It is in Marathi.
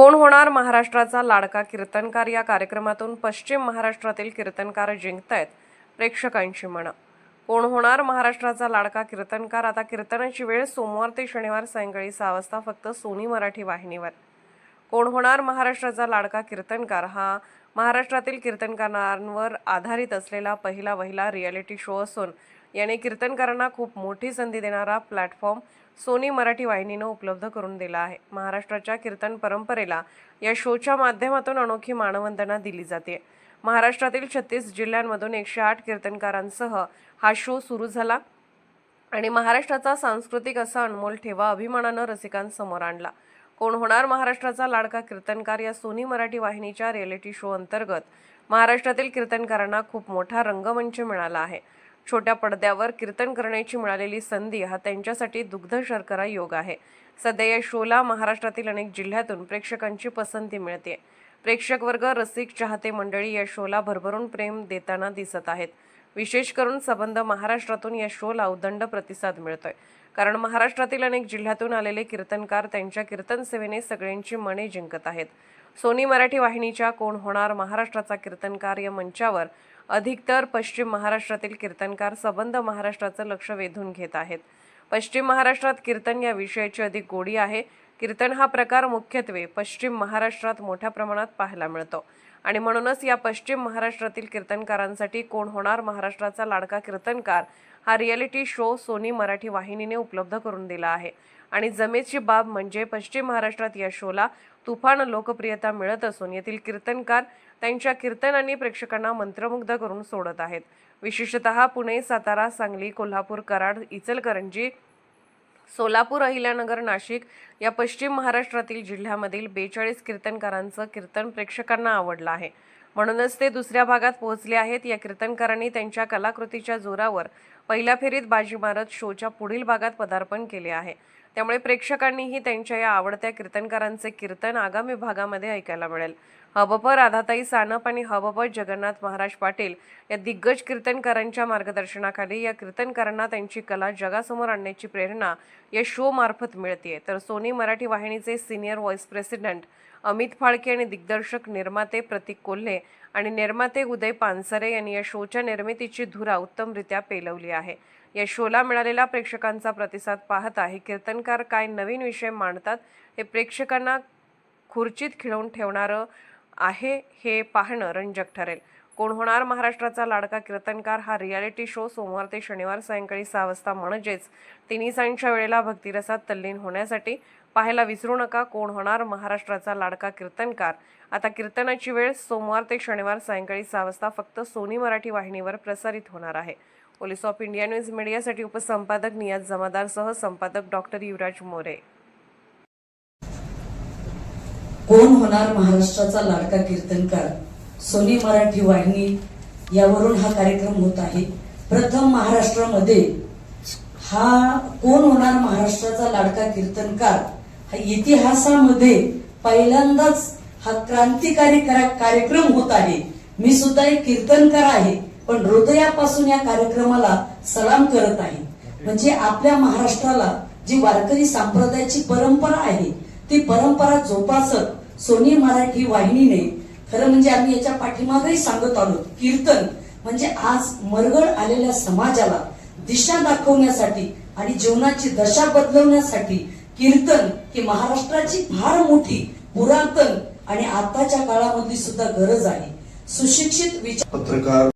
कोण होणार महाराष्ट्राचा लाडका कीर्तनकार? या कार्यक्रमातून पश्चिम महाराष्ट्रातील कीर्तनकार जिंकतायत प्रेक्षकांची मनं. कोण होणार महाराष्ट्राचा लाडका कीर्तनकार? आता कीर्तनाची वेळ सोमवार ते शनिवार सायंकाळी सहा वाजता फक्त सोनी मराठी वाहिनीवर. कोण होणार महाराष्ट्राचा लाडका कीर्तनकार? हा महाराष्ट्रातील कीर्तनकारांवर आधारित असलेला पहिला वहिला रियालिटी शो असून याने कीर्तनकारांना खूप मोठी संधी देणारा प्लॅटफॉर्म सोनी मराठी वाहिनीनं उपलब्ध करून दिला आहे. महाराष्ट्राच्या कीर्तन परंपरेला या शोच्या माध्यमातून अनोखी मानवंदना दिली जाते. महाराष्ट्रातील छत्तीस जिल्ह्यांमधून एकशे आठ कीर्तनकारांसह हा शो सुरू झाला आणि महाराष्ट्राचा सांस्कृतिक असा अनमोल ठेवा अभिमानानं रसिकांसमोर आणला. कोण होणार महाराष्ट्राचा लाडका कीर्तनकार या सोनी मराठी वाहिनीच्या रिएलिटी शो अंतर्गत? महाराष्ट्रातील कीर्तनकारांना खूप मोठा रंगमंच मिळाला आहे. छोट्या पडद्यावर कीर्तन करण्याची मिळालेली संधी हा त्यांच्यासाठी दुग्ध शर्करा योग आहे. सध्या या शोला महाराष्ट्रातील अनेक जिल्ह्यातून प्रेक्षकांची पसंती मिळते. प्रेक्षक वर्ग रसिक चाहते मंडळी या शोला भरभरून प्रेम देताना दिसत आहेत. विशेष करून संबंध महाराष्ट्रातून या शोला उदंड प्रतिसाद मिळतोय. कारण महाराष्ट्रातील अनेक जिल्ह्यातून आलेले कीर्तनकार त्यांच्या कीर्तन सेवेने सगळ्यांची मने जिंकत आहेत. सोनी मराठी वाहिनीच्या कोण होणार महाराष्ट्राचा कीर्तनकार या मंचावर अधिकतर पश्चिम महाराष्ट्रातील कीर्तनकार संबंध महाराष्ट्राचं लक्ष वेधून घेत आहेत. पश्चिम महाराष्ट्रात कीर्तन या विषयाची अधिक गोडी आहे. कीर्तन हा प्रकार मुख्यत्वे पश्चिम महाराष्ट्रात मोठ्या प्रमाणात पाहायला मिळतो. आणि म्हणूनच या पश्चिम महाराष्ट्रातील कीर्तनकारांसाठी कोण होणार महाराष्ट्राचा लाडका कीर्तनकार हा रियालिटी शो सोनी मराठी वाहिनीने उपलब्ध करून दिला आहे. आणि जमेची बाब म्हणजे पश्चिम महाराष्ट्रात या शोला तुफान लोकप्रियता मिळत असून येथील कीर्तनकार त्यांच्या कीर्तनांनी प्रेक्षकांना मंत्रमुग्ध करून सोडत आहेत. विशेषतः पुणे सातारा सांगली कोल्हापूर कराड इचलकरंजी सोलापूर अहिल्यानगर नाशिक या पश्चिम महाराष्ट्रातील जिल्ह्यामधील बेचाळीस कीर्तनकारांचं कीर्तन प्रेक्षकांना आवडलं आहे. म्हणूनच ते दुसऱ्या भागात पोहोचले आहेत. या कीर्तनकारांनी त्यांच्या कलाकृतीच्या जोरावर पहिल्या फेरीत बाजी मारत शोच्या पुढील भागात पदार्पण केले आहे. त्यामुळे प्रेक्षकांनीही त्यांच्या या आवडत्या कीर्तनकारांचे कीर्तन आगामी भागामध्ये ऐकायला मिळेल. हबप राधाताई सानप आणि हबप जगन्नाथ महाराज पाटील या दिग्गज कीर्तनकारांच्या मार्गदर्शनाखाली या कीर्तनकारांना त्यांची कला जगासमोर आणण्याची प्रेरणा या शो मार्फत मिळते तर Sony Marathi वाहिनीचे senior vice president Amit Phalke आणि दिग्दर्शक निर्माते प्रतीक कोल्हे आणि निर्माते उदय पानसरे यांनी या शोच्या निर्मितीची धुरा उत्तमरित्या पेलवली आहे. या शोला मिळालेला प्रेक्षकांचा प्रतिसाद पाहता हे कीर्तनकार काय नवीन विषय मांडतात हे प्रेक्षकांना खुर्चीत खिळवून ठेवणारं आहे हे पाहणं रंजक ठरेल. कोण होणार महाराष्ट्राचा लाडका कीर्तनकार हा रियालिटी शो सोमवार ते शनिवार सायंकाळी सहा वाजता म्हणजेच तिन्ही सांच्या वेळेला भक्तिरसात तल्लीन होण्यासाठी. पाहायला विसरू नका कोण होणार महाराष्ट्राचा लाडका कीर्तनकार. आता कीर्तनाची वेळ सोमवार ते शनिवार सायंकाळी सहा वाजता फक्त सोनी मराठी वाहिनीवर प्रसारित होणार आहे. पोलीस ऑफ इंडिया न्यूज मीडियासाठी उपसंपादक नियाज जमादारसह संपादक डॉक्टर युवराज मोरे. कोण होणार महाराष्ट्राचा लाडका कीर्तनकार? सोनी मराठी वाहिनी यावरून हा कार्यक्रम होत आहे. प्रथम महाराष्ट्रामध्ये हा कोण होणार महाराष्ट्राचा लाडका कीर्तनकार? हा इतिहासामध्ये पहिल्यांदाच हा क्रांतिकारी कार्यक्रम होत आहे. मी सुद्धा एक कीर्तनकार आहे पण हृदयापासून या कार्यक्रमाला सलाम करत आहे. म्हणजे आपल्या महाराष्ट्राला जी वारकरी संप्रदायाची परंपरा आहे ती परंपरा जोपासत सोनी मराठी वाहिनीने खरं म्हणजे आम्ही याच्या पाठीमागही सांगत आलो कीर्तन म्हणजे आज मरगळ आलेल्या समाजाला दिशा दाखवण्यासाठी आणि जीवनाची दशा बदलवण्यासाठी कीर्तन ही महाराष्ट्राची फार मोठी पुरातन आणि आताच्या काळामधली सुद्धा गरज आहे. सुशिक्षित विचार पत्रकार